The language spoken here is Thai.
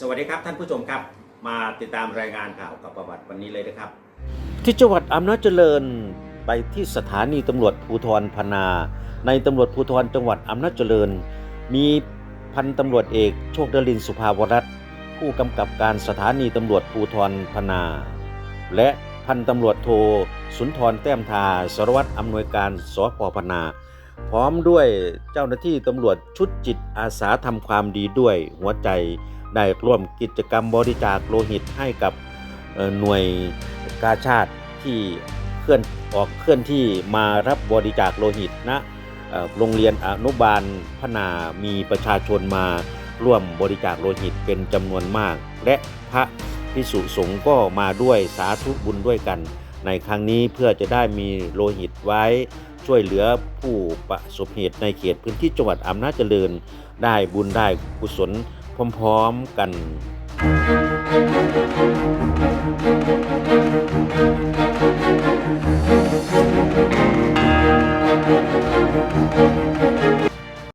สวัสดีครับท่านผู้ชมครับ มาติดตามรายงานข่าวกับประวัติวันนี้เลยนะครับ ที่จังหวัดอำนาจเจริญไปที่สถานีตำรวจภูธรพนา ในตำรวจภูธรจังหวัดอำนาจเจริญ มีพันตำรวจเอกโชคดลินสุภาวรัตน์ผู้กำกับการสถานีตำรวจภูธรพนา และพันตำรวจโทสุนทรแต้มทาสารวัตรอำนวยการสพพนา พร้อมด้วยเจ้าหน้าที่ตำรวจชุดจิตอาสาทำความดีด้วยหัวใจ ได้ร่วมกิจกรรมบริจาคโลหิตให้กับหน่วยกาชาติที่เคลื่อนออกเคลื่อนที่มารับบริจาคโลหิตณเอ่อโรงเรียนอนุบาลพนามีประชาชนมาร่วมบริจาคโลหิตเป็นจำนวนมาก และพระพิสุสงฆ์ก็มาด้วยสาธุบุญด้วยกัน ในครั้งนี้เพื่อจะได้มีโลหิตไว้ช่วยเหลือผู้ประสบเหตุในเขตพื้นที่จังหวัดอำนาจเจริญ ได้บุญได้กุศล พร้อมๆกัน